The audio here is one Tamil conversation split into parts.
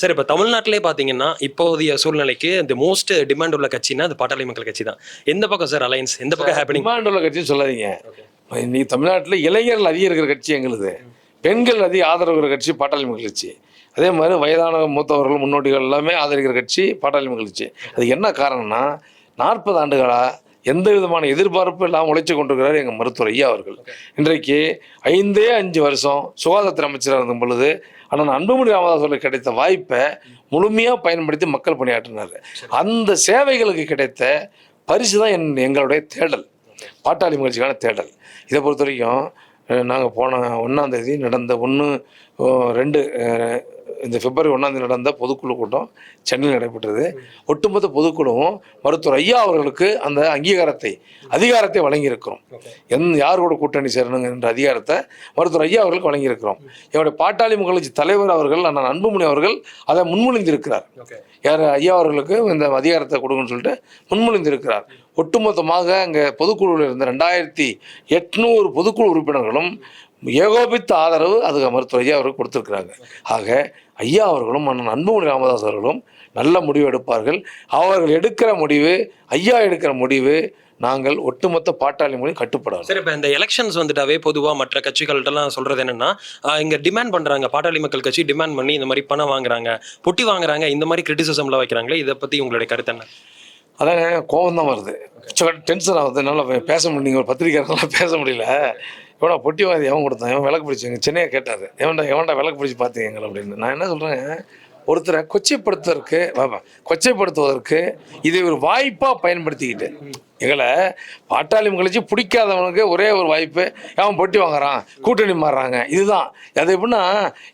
சார் இப்போ தமிழ்நாட்டிலே பார்த்தீங்கன்னா இப்போதைய சூழ்நிலைக்கு இந்த மோஸ்ட் டிமாண்ட் உள்ள கட்சினா அது பாட்டாளி மக்கள் கட்சி தான் எந்த பக்கம் சார் அலையன்ஸ் எந்த பக்கம் ஹேப்பனிங் டிமாண்ட் உள்ள கட்சின்னு சொல்லாதீங்க. இன்னைக்கு தமிழ்நாட்டில் இளைஞர்கள் அதிகம் இருக்கிற கட்சி எங்களுது. பெண்கள் அதிக ஆதரவு இருக்கிற கட்சி பாட்டாளி மக்கள் கட்சி. அதே மாதிரி வயதான மூத்தவர்கள் முன்னோடிகள் எல்லாமே ஆதரிக்கிற கட்சி பாட்டாளி மக்கள் கட்சி. அது என்ன காரணம்னா நாற்பது ஆண்டுகளா எந்த விதமான எதிர்பார்ப்பும் இல்லாமல் உழைச்சி கொண்டிருக்கிறார் எங்கள் மருத்துவர் ஐயா அவர்கள். இன்றைக்கு ஐந்தே அஞ்சு வருஷம் சுகாதாரத்துறை அமைச்சராக இருந்த பொழுது ஆனால் அன்புமணி ராமதாஸ் அவர்களுக்கு கிடைத்த வாய்ப்பை முழுமையாக பயன்படுத்தி மக்கள் பணியாற்றினார். அந்த சேவைகளுக்கு கிடைத்த பரிசு தான் என் எங்களுடைய தேடல். பாட்டாளி முயற்சிக்கான தேடல். இதை பொறுத்த வரைக்கும் நாங்கள் போன ஒன்றாம் தேதி நடந்த ஒன்று ரெண்டு இந்த பிப்ரவரி ஒன்றாம் தேதி நடந்த பொதுக்குழு கூட்டம் சென்னையில் நடைபெற்றது. ஒட்டுமொத்த பொதுக்குழுவும் மருத்துவர் ஐயா அவர்களுக்கு அந்த அங்கீகாரத்தை அதிகாரத்தை வழங்கியிருக்கிறோம். எந் யார் கூட கூட்டணி சேரணுங்க என்ற அதிகாரத்தை மருத்துவர் ஐயா அவர்களுக்கு வழங்கியிருக்கிறோம். என்னுடைய பாட்டாளி மகிழ்ச்சி தலைவர் அவர்கள் அண்ணன் அன்புமணி அவர்கள் அதை முன்மொழிந்திருக்கிறார். யார் ஐயா அவர்களுக்கு இந்த அதிகாரத்தை கொடுங்கன்னு சொல்லிட்டு முன்மொழிந்திருக்கிறார். ஒட்டுமொத்தமாக அங்கே பொதுக்குழுவில் இருந்த ரெண்டாயிரத்தி எட்நூறு பொதுக்குழு உறுப்பினர்களும் ஏகோபித்த ஆதரவு அது மருத்துவர் ஐயா அவருக்கு கொடுத்துருக்குறாங்க. ஆக ஐயா அவர்களும் அண்ணன் அன்புமணி ராமதாஸ் அவர்களும் நல்ல முடிவு எடுப்பார்கள். அவர்கள் எடுக்கிற முடிவு ஐயா எடுக்கிற முடிவு நாங்கள் ஒட்டுமொத்த பாட்டாளி மொழி கட்டுப்படாது. சார் இப்போ இந்த எலெக்ஷன்ஸ் வந்துட்டாவே பொதுவாக மற்ற கட்சிகள்கிட்டலாம் சொல்கிறது என்னென்னா இங்கே டிமாண்ட் பண்ணுறாங்க பாட்டாளி மக்கள் கட்சி டிமாண்ட் பண்ணி இந்த மாதிரி பணம் வாங்குறாங்க பொட்டி வாங்குறாங்க இந்த மாதிரி கிரிட்டிசிசம்லாம் வைக்கிறாங்களே இதை பற்றி உங்களுடைய கருத்து என்ன? அதான் கோபம் தான் வருது டென்ஷன் ஆகுது. என்னால் பேச முடியல. நீங்கள் ஒரு பத்திரிக்கையாளர்லாம் பேச முடியல. எவ்வளோ பொட்டிவாதி எவன் கொடுத்தான். எவன் விளக்கு பிடிச்சி சென்னையை கேட்டார். எவன்டா எவன்டா விளக்கு பிடிச்சி பார்த்தீங்க எங்களை அப்படின்னு. நான் என்ன சொல்கிறேன் ஒருத்தரை கொச்சைப்படுத்துவதற்கு கொச்சைப்படுத்துவதற்கு இதை ஒரு வாய்ப்பாக பயன்படுத்திக்கிட்டு. எங்களை பாட்டாளி மகிழ்ச்சி பிடிக்காதவனுக்கு ஒரே ஒரு வாய்ப்பு அவன் பொட்டி வாங்குறான் கூட்டணி மாறுறாங்க. இதுதான். அது எப்படின்னா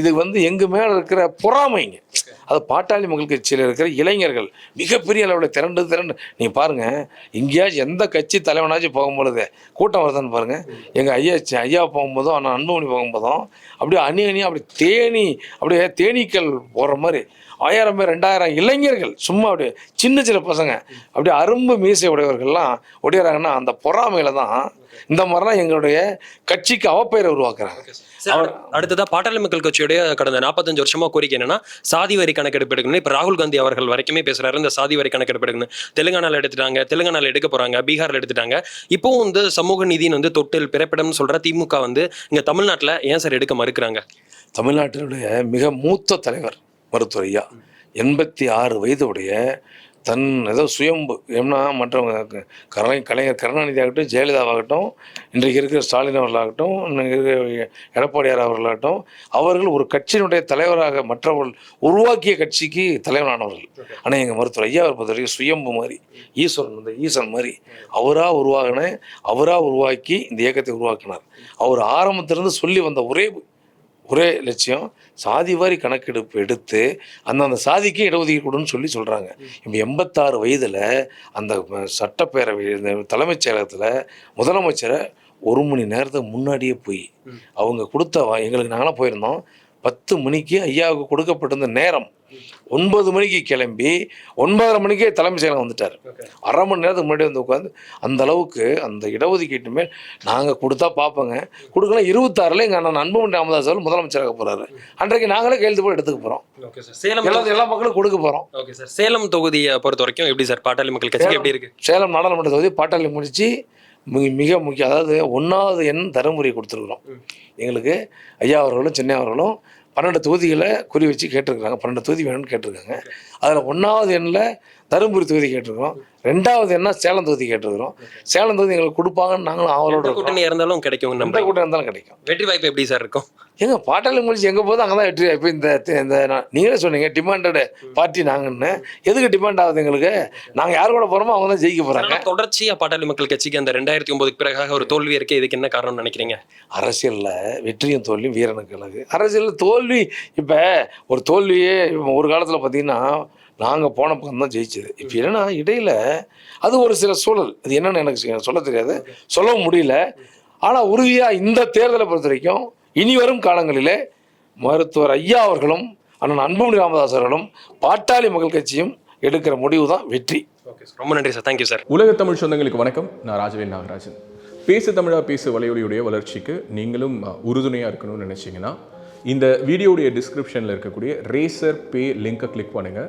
இது வந்து எங்கள் மேலே இருக்கிற பொறாமைங்க. அது பாட்டாளி மக்கள் கட்சியில் இருக்கிற இளைஞர்கள். மிகப்பெரிய அளவில் திரண்டு திரண்டு. நீங்கள் பாருங்கள் எங்கேயாச்சும் எந்த கட்சி தலைவனாச்சும் போகும்பொழுது கூட்டம் வருதுன்னு பாருங்கள் எங்கள் ஐயா ஐயா போகும்போதும் அண்ணன் அன்புமணி போகும்போதும் அப்படியே அணி அணி அப்படி தேனி அப்படியே தேனீக்கள் போடுற மாதிரி ஆயிரம் பேர் ரெண்டாயிரம் இளைஞர்கள் சும்மா அப்படியே சின்ன சின்ன பசங்க அப்படியே அரும்பு மீசை உடையவர்கள்லாம் ஒடியறாங்கன்னா அந்த பொறாமையில தான் இந்த மாதிரிலாம் எங்களுடைய கட்சிக்கு அவப்பெயரை உருவாக்குறாங்க. அடுத்ததா பாட்டாளி மக்கள் கட்சியுடைய கடந்த நாற்பத்தஞ்சு வருஷமா கோரிக்கை என்னன்னா சாதி வரி கணக்கெடுப்பு எடுக்கணும் இப்போ ராகுல் காந்தி அவர்கள் வரைக்குமே பேசுறாரு இந்த சாதி வரி கணக்கெடுப்பு எடுக்கணும் தெலுங்கானால எடுத்துட்டாங்க தெலுங்கானால எடுக்க போறாங்க பீகார்ல எடுத்துட்டாங்க. இப்போவும் வந்து சமூக நீதினு வந்து தொட்டில் பிறப்பிடம்னு சொல்ற திமுக வந்து இங்க தமிழ்நாட்டுல ஏன் சார் எடுக்க மறுக்கிறாங்க? தமிழ்நாட்டினுடைய மிக மூத்த தலைவர் மருத்துவர் ஐயா எண்பத்தி ஆறு வயதுடைய தன் ஏதோ சுயம்பு ஏன்னா மற்றவங்க க- கலை கலைஞர் கருணாநிதி ஆகட்டும் ஜெயலலிதாவாகட்டும் இன்றைக்கு இருக்கிற ஸ்டாலின் அவர்களாகட்டும் இன்றைக்கு இருக்கிற எடப்பாடியார் அவர்களாகட்டும் அவர்கள் ஒரு கட்சியினுடைய தலைவராக மற்றவர்கள் உருவாக்கிய கட்சிக்கு தலைவரானவர்கள். ஆனால் எங்கள் மருத்துவர் ஐயா அவர் பொறுத்தவரைக்கும் சுயம்பு மாதிரி ஈஸ்வரன் இந்த ஈசன் மாதிரி அவராக உருவாகின அவராக உருவாக்கி இந்த இயக்கத்தை உருவாக்கினார். அவர் ஆரம்பத்திலிருந்து சொல்லி வந்த ஒரே ஒரே லட்சியம் சாதி வாரி கணக்கெடுப்பு எடுத்து அந்தந்த சாதிக்கு இடஒதுக்கீடு கொடுன்னு சொல்லி சொல்கிறாங்க இப்போ எண்பத்தாறு வயதில் அந்த சட்டப்பேரவை இந்த தலைமைச் செயலகத்தில் முதலமைச்சரை ஒரு மணி நேரத்துக்கு முன்னாடியே போய் அவங்க கொடுத்த எங்களுக்கு நாங்களாம் போயிருந்தோம். பத்து மணிக்கு ஐயாவுக்கு கொடுக்கப்பட்டிருந்த நேரம் ஒன்பது மணிக்கு கிளம்பி ஒன்பதரை மணிக்கே தலைமைச் செயலகம் வந்துட்டார். அரை மணி நேரத்துக்கு முன்னாடி வந்து உட்காந்து அந்த அளவுக்கு அந்த இடஒதுக்கீட்டு மேல் நாங்கள் கொடுத்தா பார்ப்போங்க கொடுக்கலாம் இருபத்தாறில் எங்கள் அண்ணன் அன்புமணி ராமதாஸ் அவர்கள் முதலமைச்சராக போகிறாரு அன்றைக்கு நாங்களே கையெழுத்து போய் எடுத்துக்க போகிறோம் சேலம் எல்லா மக்களும் கொடுக்க போகிறோம் ஓகே சார். சேலம் தொகுதியை பொறுத்த வரைக்கும் எப்படி சார்? பாட்டாளி மக்கள் கட்சிக்கு எப்படி இருக்கு? சேலம் நாடாளுமன்ற தொகுதி பாட்டாளி முடிச்சு மிக மிக முக்கிய அதாவது ஒன்றாவது எண் தருமபுரி கொடுத்துருக்குறோம். எங்களுக்கு ஐயா அவர்களும் சென்னை அவர்களும் பன்னெண்டு தொகுதிகளை குறி வச்சு கேட்டிருக்காங்க பன்னெண்டு தொகுதி வேணும்னு கேட்டிருக்காங்க. அதில் ஒன்றாவது எண்ணில் தருமபுரி தொகுதி கேட்டிருக்கிறோம். ரெண்டாவது எண்ணா சேலம் தொகுதி கேட்டிருக்கிறோம். சேலம் தொகுதி எங்களுக்கு கொடுப்பாங்கன்னு நாங்களும் இருக்கோம். கூட்டணி இருந்தாலும் கிடைக்கும் நம்ம கூட்டம் இருந்தாலும் கிடைக்கும். வெற்றி வாய்ப்பு எப்படி சார் இருக்கும்? எங்க பாட்டாளி முடிச்சு எங்கே போதும் அங்கே தான் வெற்றி இப்போ இந்த இந்த நீங்களே சொன்னீங்க டிமாண்டடு பார்ட்டி நாங்கன்னு. எதுக்கு டிமாண்ட் ஆகுது எங்களுக்கு? நாங்கள் யார் கூட போகிறோமோ அவங்க தான் ஜெயிக்க போகிறாங்க ஆனா தொடர்ச்சியா பாட்டாளி மக்கள் கட்சிக்கு அந்த ரெண்டாயிரத்தி ஒன்பதுக்கு பிறகாக ஒரு தோல்வி இருக்கு இதுக்கு என்ன காரணம்னு நினைக்கிறீங்க? அரசியலில் வெற்றியும் தோல்வியும் வீரனுக்கு அழகு அரசியலில் தோல்வி இப்போ ஒரு தோல்வியே ஒரு காலத்தில் பார்த்தீங்கன்னா நாங்கள் போன பக்கம் தான் ஜெயிச்சது. இப்போ என்னன்னா இடையில அது ஒரு சில சூழல். அது என்னன்னு எனக்கு சொல்ல தெரியாது. சொல்லவும் முடியல. ஆனால் உறுதியாக இந்த தேர்தலை பொறுத்த வரைக்கும் இனி வரும் காலங்களிலே மருத்துவர் ஐயா அவர்களும் அண்ணன் அன்புமணி ராமதாஸ் அவர்களும் பாட்டாளி மக்கள் கட்சியும் எடுக்கிற முடிவு தான் வெற்றி. ஓகே ரொம்ப நன்றி சார். தேங்க்யூ சார் உலக தமிழ் சொந்தங்களுக்கு வணக்கம். நான் ராஜவேல் நாகராஜன். பேசு தமிழா பேசு வலையொலியுடைய வளர்ச்சிக்கு நீங்களும் உறுதுணையாக இருக்கணும்னு நினச்சிங்கன்னா இந்த வீடியோடைய டிஸ்கிரிப்ஷனில் இருக்கக்கூடிய ரேசர் பே லிங்கை கிளிக் பண்ணுங்கள்